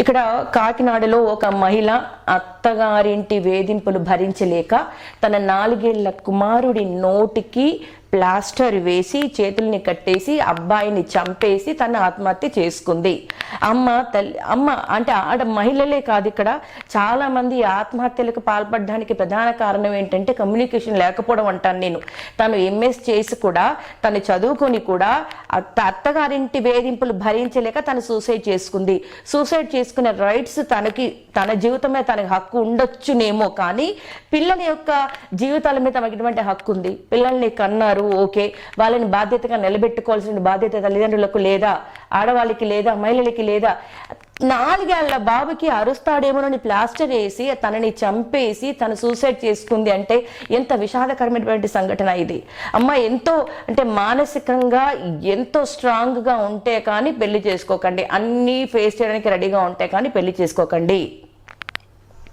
ఇక్కడ కాకినాడలో ఒక మహిళ అత్తగారింటి వేధింపులు భరించలేక తన నాలుగేళ్ళ కుమారుడి నోటికి ప్లాస్టర్ వేసి చేతుల్ని కట్టేసి అబ్బాయిని చంపేసి తన ఆత్మహత్య చేసుకుంది. అమ్మ తల్లి అమ్మ అంటే ఆడ మహిళలే కాదు ఇక్కడ. చాలా మంది ఆత్మహత్యలకు పాల్పడడానికి ప్రధాన కారణం ఏంటంటే కమ్యూనికేషన్ లేకపోవడం అంటాను నేను. తను ఎంఎస్ చేసి కూడా తను చదువుకొని కూడా అత్తగారింటి వేధింపులు భరించలేక తను సూసైడ్ చేసుకుంది. సూసైడ్ చేసుకునే రైట్స్ తనకి తన జీవితమే తనకి హక్కు ఉండొచ్చునేమో కానీ పిల్లల యొక్క జీవితాల మీద తమకు ఎటువంటి హక్కు ఉంది? పిల్లల్ని కన్నారు ఓకే. వాళ్ళని బాధ్యతగా నిలబెట్టుకోవాల్సిన బాధ్యత తల్లిదండ్రులకు లేదా ఆడవాళ్ళకి లేదా మహిళలకి లేదా నాలుగేళ్ళ బాబుకి అరుస్తాడేమోనని ప్లాస్టర్ వేసి తనని చంపేసి తను సూసైడ్ చేసుకుంది అంటే ఎంత విషాదకరమైనటువంటి సంఘటన ఇది. అమ్మ ఎంతో అంటే మానసికంగా ఎంతో స్ట్రాంగ్గా ఉంటే కానీ పెళ్ళి చేసుకోకండి. అన్నీ ఫేస్ చేయడానికి రెడీగా ఉంటే కానీ పెళ్ళి చేసుకోకండి.